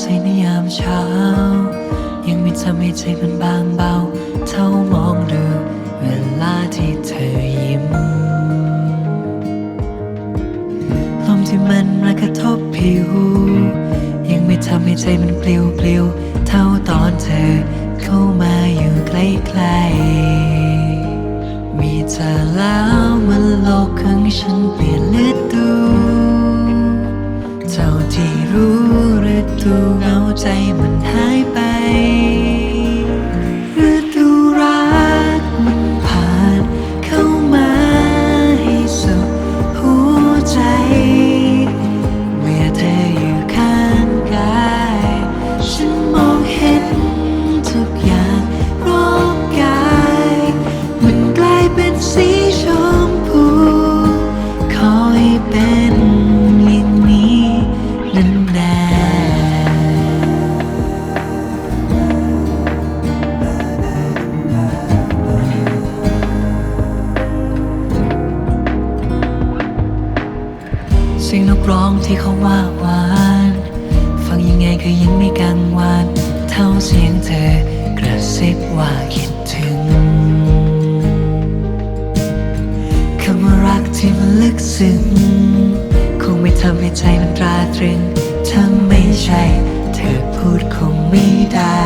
ท้องฟ้ใสในยามเช้า ยังไม่ทำให้ใจมันบางเบา เท่ามองดูเวลาที่เธอยิ้ม ลมที่มันมากระทบผิว ยังไม่ทำให้ใจมันปลิวปลิวเท่าตอนเธอเข้ามาอยู่ใกล้ๆมีเธอแล้วมันโลกของฉันเปลี่ยน ตัวเหงาใจมันหายไป สียงนกร้องที่เขาว่าหวาน ฟังยังไงก็ยังไม่กังวาน เท่าเสียงเธอกระซิบว่าคิดถึงคำว่ารักที่มันลึกซึ้งคงไม่ทำให้ใจมันตราตรึงถ้าไม่ใช่เธอพูดคงไม่ได้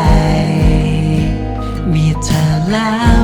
มีเธอแล้ว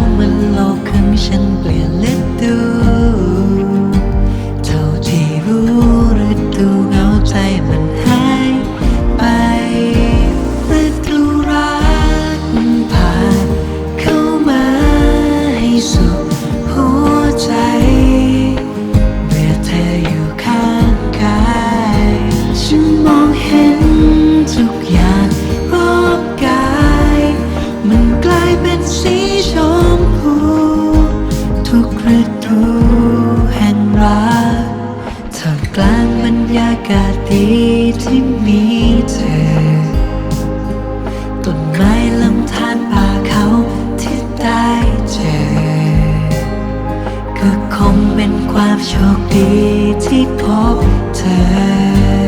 ก็คงเป็นความโชคดีที่พบเธอ